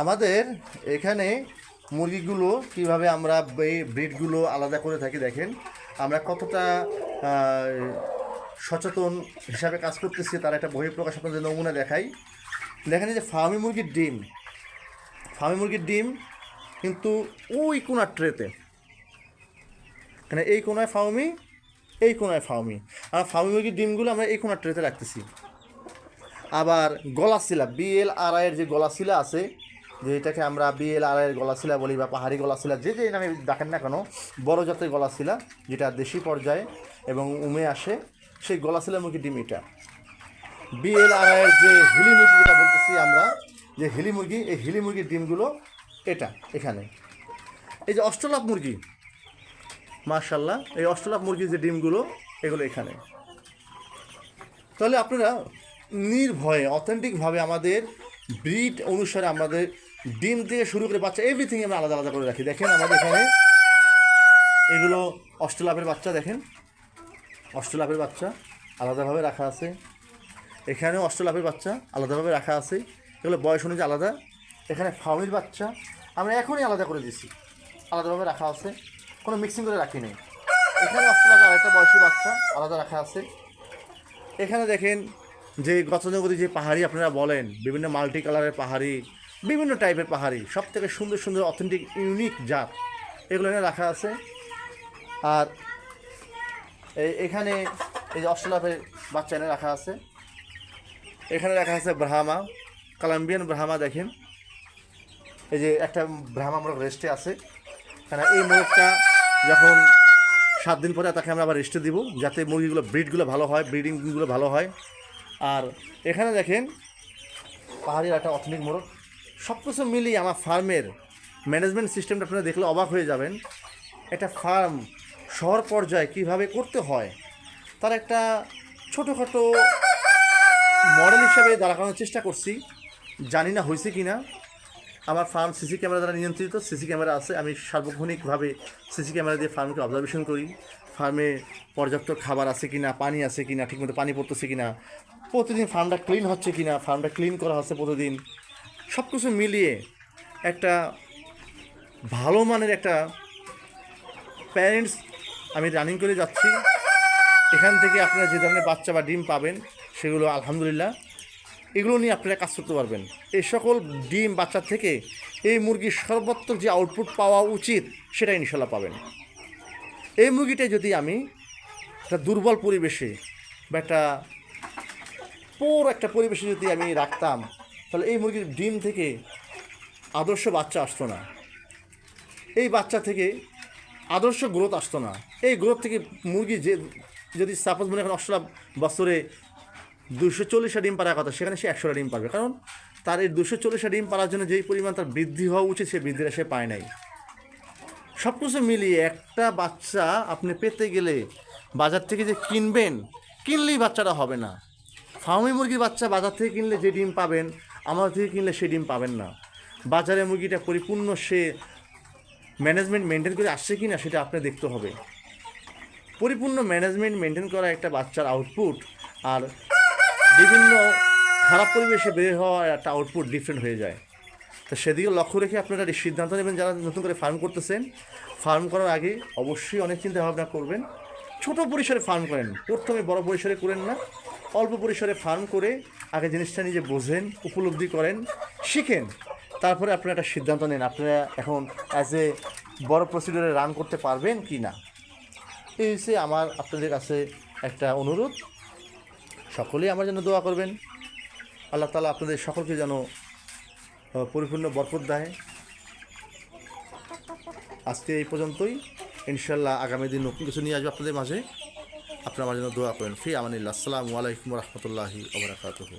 আমাদের এখানে মুরগিগুলো কীভাবে আমরা ব্রিডগুলো আলাদা করে থাকি দেখেন। আমরা কতটা সচেতন হিসাবে কাজ করতেছি তার একটা বহিঃপ্রকাশ আপনাদের নমুনা দেখাই। দেখেন যে ফার্মি মুরগির ডিম। ফার্মি মুরগির ডিম কিন্তু ওই কোনার ট্রেতে। মানে এই কোনায় ফার্মি, এই কোনায় ফার্মি। আর ফার্মি মুরগির ডিমগুলো আমরা এই কোনার ট্রেতে রাখতেছি। আবার গলাশিলা বিএল আর এর যে গলাশিলা আছে যে এটাকে আমরা বিএল আর এর গলাশিলা বলি বা পাহাড়ি গলাশিলা যে যে নামে ডাকেন না কেন, বড় জাতের গলাশিলা যেটা দেশি পর্যায়ে এবং উমে আসে, সেই গলাশিলা মুরগির ডিম এটা। বিএল আর এর যে হিলি মুরগি যেটা বলতেছি আমরা, যে হিলি মুরগি, এই হিলি মুরগির ডিমগুলো এটা, এখানে। এই যে অষ্টলাভ মুরগি মার্শাল্লাহ এই অষ্টলাভ মুরগির যে ডিমগুলো, এগুলো এখানে। তাহলে আপনারা নির্ভয়ে, অথেন্টিকভাবে আমাদের ব্রিড অনুসারে আমাদের ডিম থেকে শুরু করে বাচ্চা এভরিথিং আমরা আলাদা আলাদা করে রাখি। দেখেন আমাদের এখানে এগুলো অষ্টলাভের বাচ্চা, দেখেন। অষ্টলাভের বাচ্চা আলাদাভাবে রাখা আছে। এখানেও অষ্টলাভের বাচ্চা আলাদাভাবে রাখা আছে। এগুলো বয়স অনুযায়ী আলাদা। এখানে ফাউমির বাচ্চা, আমরা এখনই আলাদা করে দিছি আলাদাভাবে রাখা আছে। কোনো মিক্সিং করে রাখি নেই। এখানে অষ্টলাভের আরেকটা বয়সী বাচ্চা আলাদা রাখা আছে। এখানে দেখেন যে গতানুগতিক যে পাহাড়ি আপনারা বলেন, বিভিন্ন মাল্টি কালারের পাহাড়ি বিভিন্ন টাইপের পাহাড়ি সব থেকে সুন্দর সুন্দর অথেন্টিক ইউনিক জাত। এগুলো এখানে রাখা আছে। আর এই- এখানে এই যে অস্ট্রেলাপের বাচ্চা এনে রাখা আছে। এখানে রাখা আছে ব্রাহ্মা কলাম্বিয়ান ব্রাহ্মা, দেখেন। এই যে একটা ব্রাহ্মা রেস্টে আছে। কারণ এই মোরগটা যখন সাত দিন পরে তাকে আমরা আবার রেস্টে দিব, যাতে মুরগিগুলো ব্রিডগুলো ভালো হয় ব্রিডিংগুলো ভালো হয়। আর এখানে দেখেন, পাহাড়ির একটা অথেন্টিক মোরগ সব কিছু মিলিয়ে আমার ফার্মের ম্যানেজমেন্ট সিস্টেমটা আপনারা দেখলে অবাক হয়ে যাবেন। একটা ফার্ম শহর পর্যায়ে কীভাবে করতে হয়, তার একটা ছোটোখাটো মডেল হিসাবে দাঁড়ানোর চেষ্টা করছি। জানি না হয়েছে কি না আমার ফার্ম সিসি ক্যামেরা দ্বারা নিয়ন্ত্রিত, সিসি ক্যামেরা আছে। আমি সার্বক্ষণিকভাবে সিসি ক্যামেরা দিয়ে ফার্মকে অবজারভেশন করি। ফার্মে পর্যাপ্ত খাবার আছে কি না পানি আছে কি না ঠিকমতো পানি পড়তেছে কি না প্রতিদিন ফার্মটা ক্লিন হচ্ছে কি না ফার্মটা ক্লিন করা হচ্ছে প্রতিদিন। সব কিছু মিলিয়ে একটা ভালো মানের একটা প্যারেন্টস আমি রানিং করে যাচ্ছি। এখান থেকে আপনারা যে ধরনের বাচ্চা বা ডিম পাবেন, সেগুলো আলহামদুলিল্লাহ, এগুলো নিয়ে আপনারা কাজ করতে পারবেন। এই সকল ডিম বাচ্চা থেকে এই মুরগির সর্বাত্মক যে আউটপুট পাওয়া উচিত, সেটা ইনশাল্লাহ পাবেন। এই মুরগিটা যদি আমি একটা দুর্বল পরিবেশে বা একটা পোর একটা পরিবেশে যদি আমি রাখতাম তাহলে এই মুরগির ডিম থেকে আদর্শ বাচ্চা আসতো না। এই বাচ্চা থেকে আদর্শ গ্রোথ আসতো না। এই গ্রোথ থেকে মুরগি যে, যদি সাপোজ মনে করেন অষ্টলা বছরে দুশো চল্লিশটা ডিম পারার কথা, সেখানে সে একশোটা ডিম পারবে কারণ তার এই দুশো চল্লিশটা ডিম পারার জন্য যেই পরিমাণ তার বৃদ্ধি হওয়া উচিত, সে বৃদ্ধিটা সে পায় নাই। সব কিছু মিলিয়ে একটা বাচ্চা আপনি পেতে গেলে বাজার থেকে যে কিনবেন, কিনলেই বাচ্চাটা হবে না। ফার্মি মুরগির বাচ্চা বাজার থেকে কিনলে যে ডিম পাবেন আমার থেকে কিনলে সে ডিম পাবেন না। বাজারে মুরগিটা পরিপূর্ণ সে ম্যানেজমেন্ট মেনটেন করে আসছে কি না সেটা আপনি দেখতে হবে। পরিপূর্ণ ম্যানেজমেন্ট মেনটেন করা একটা বাচ্চার আউটপুট আর বিভিন্ন খারাপ পরিবেশে বের হওয়া একটা আউটপুট ডিফারেন্ট হয়ে যায়। তো সেদিকে লক্ষ্য রেখে আপনারা সিদ্ধান্ত নেবেন যারা নতুন করে ফার্ম করতেছেন। ফার্ম করার আগে অবশ্যই অনেক চিন্তা ভাবনা করবেন। ছোট পরিসরে ফার্ম করেন। প্রথমে বড় পরিসরে করেন না। অল্প পরিসরে ফার্ম করে আগে জিনিসটা নিজে বোঝেন, উপলব্ধি করেন, শিখেন। তারপরে আপনারা একটা সিদ্ধান্ত নেন, আপনারা এখন অ্যাজ এ বড় প্রসিডিওরে রান করতে পারবেন কি না। এই হচ্ছে আমার, আপনাদের কাছে একটা অনুরোধ। সকলেই আমার জন্য দোয়া করবেন। আল্লাহ তালা আপনাদের সকলকে যেন পরিপূর্ণ বরকত দেয়। আজকে এই পর্যন্তই। ইনশাল্লাহ আগামী দিন নতুন কিছু নিয়ে আসবে আপনাদের মাঝে। আপনারা আমার জন্য দোয়া করেন। ফি আমানিল্লা আসসালামু আলাইকুম রহমতুল্লাহি ওবরাকাতুহু